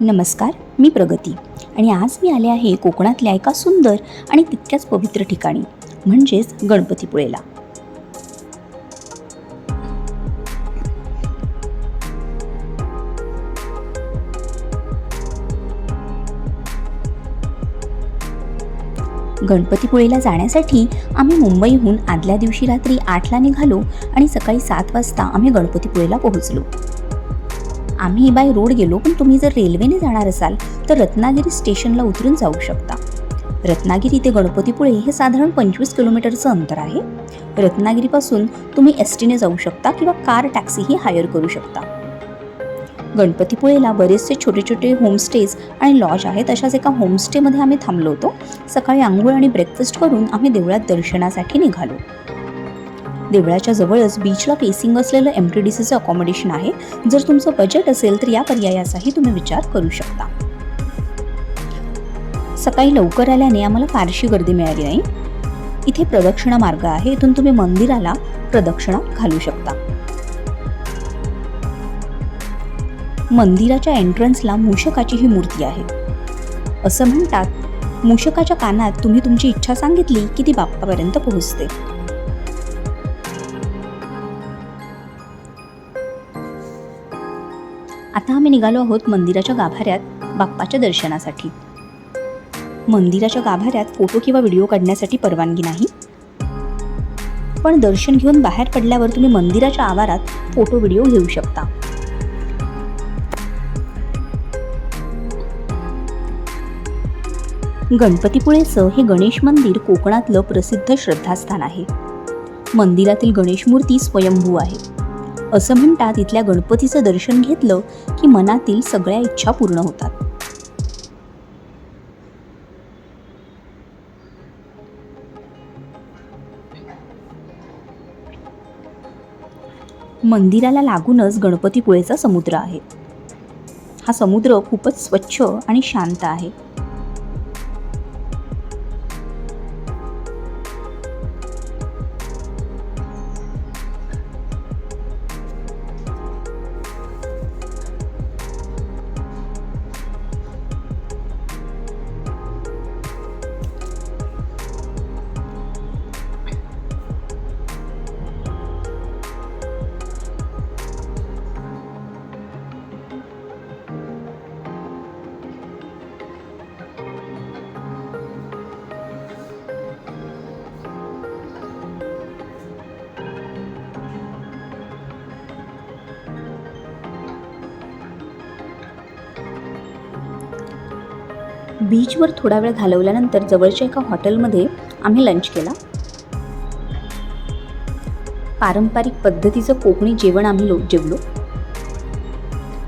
नमस्कार मी प्रगती. आणि आज मी आले आहे कोकणातल्या एका सुंदर आणि तितक्याच पवित्र ठिकाणी म्हणजेच गणपतीपुळेला. गणपतीपुळेला जाण्यासाठी आम्ही मुंबईहून आदल्या दिवशी रात्री आठला निघालो आणि सकाळी सात वाजता आम्ही गणपतीपुळेला पोहोचलो. आम्ही बाय रोड गेलो पण तुम्ही जर रेल्वेने जाणार असाल तर रत्नागिरी स्टेशनला उतरून जाऊ शकता. रत्नागिरी ते गणपतीपुळे हे साधारण पंचवीस किलोमीटरचं अंतर आहे. रत्नागिरीपासून तुम्ही एस टीने जाऊ शकता किंवा कार टॅक्सीही हायर करू शकता. गणपतीपुळेला बरेचसे छोटे छोटे होमस्टेज आणि लॉज आहेत. अशाच एका होमस्टेमध्ये आम्ही थांबलो होतो. सकाळी आंघोळ आणि ब्रेकफास्ट करून आम्ही देवळात दर्शनासाठी निघालो. देवळाच्या जवळच बीचला फेसिंग असलेलं एम टी डी सीचं अकॉमोडेशन आहे. जर तुमचं बजेट असेल तर या पर्यायाचाही तुम्ही विचार करू शकता. सकाळी लवकर आल्याने आम्हाला फारशी गर्दी मिळाली नाही. इथे प्रदक्षिणा मार्ग आहे. इथून तुम्ही मंदिराला प्रदक्षिणा घालू शकता. मंदिराच्या एंट्रन्सला मूषकाची ही मूर्ती आहे. असं म्हणतात मूषकाच्या कानात तुम्ही तुमची इच्छा सांगितली की ती बाप्पापर्यंत पोहोचते. आता आम्ही निघालो आहोत मंदिराच्या गाभाऱ्यात बाप्पाच्या दर्शनासाठी. मंदिराच्या गाभाऱ्यात फोटो किंवा व्हिडिओ काढण्यासाठी परवानगी नाही? पण दर्शन घेऊन बाहेर पडल्यावर तुम्ही मंदिराच्या आवारात फोटो व्हिडिओ घेऊ शकता. गणपतीपुळेचं हे गणेश मंदिर कोकणातलं प्रसिद्ध श्रद्धास्थान आहे. मंदिरातील गणेश मूर्ती स्वयंभू आहे. असं म्हणतात इथल्या गणपतीचं दर्शन घेतलं की मनातील सगळ्या इच्छा पूर्ण होतात. मंदिराला लागूनच गणपतीपुळेचा समुद्र आहे. हा समुद्र खूपच स्वच्छ आणि शांत आहे. बीचवर थोडा वेळ घालवल्यानंतर जवळच्या एका हॉटेलमध्ये आम्ही लंच केला. पारंपरिक पद्धतीचं कोकणी जेवण आम्ही लो जेवलो.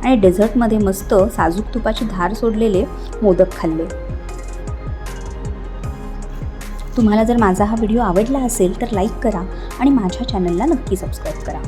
आणि डेझर्टमध्ये मस्त साजूक तुपाची धार सोडलेले मोदक खाल्ले. तुम्हाला जर माझा हा व्हिडिओ आवडला असेल तर लाईक करा आणि माझ्या चॅनलला नक्की सबस्क्राईब करा.